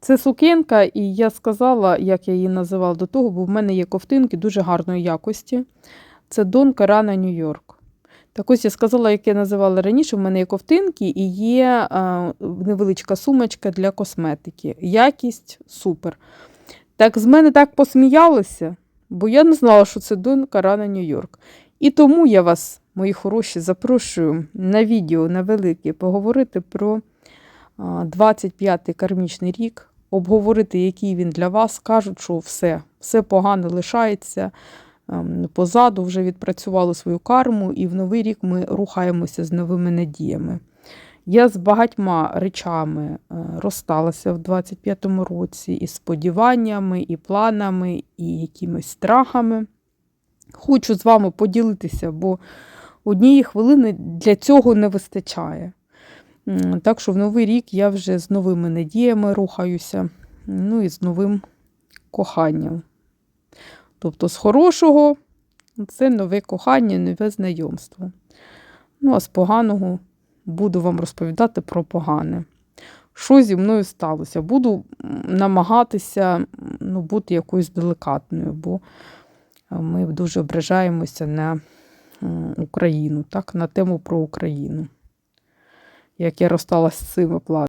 Це сукенка, і я сказала, як я її називала до того, бо в мене є ковтинки дуже гарної якості. Це Дон Карана Нью-Йорк. Так ось я сказала, як я називала раніше, в мене є ковтинки і є невеличка сумочка для косметики. Якість супер. Так з мене так посміялися, бо я не знала, що це Дон Карана Нью-Йорк. І тому я вас, мої хороші, запрошую на відео на велике поговорити про 25-й кармічний рік, обговорити, який він для вас. Кажуть, що все, все погано лишається. ем, Позаду вже відпрацювали свою карму, і в новий рік ми рухаємося з новими надіями. Я з багатьма речами е, розсталася в 25-му році і сподіваннями, і планами, і якимись страхами. Хочу з вами поділитися, бо однієї хвилини для цього не вистачає. Так що в новий рік я вже з новими надіями рухаюся, ну і з новим коханням. Тобто з хорошого це нове кохання, нове знайомство. Ну, а з поганого буду вам розповідати про погане. Що зі мною сталося? Буду намагатися ну, бути якоюсь делікатною, бо е, ми дуже ображаємося на Україну, так, на тему про Україну. Як я розсталася з цими планами.